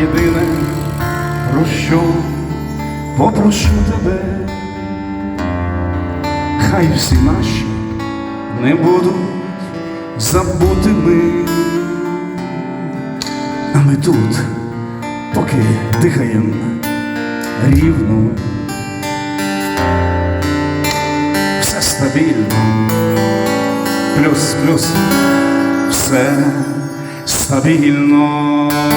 єдине, про що попрошу тебе, хай всі наші не будуть забутими. А ми тут, поки дихаємо рівно, стабільно, плюс-плюс, все стабільно.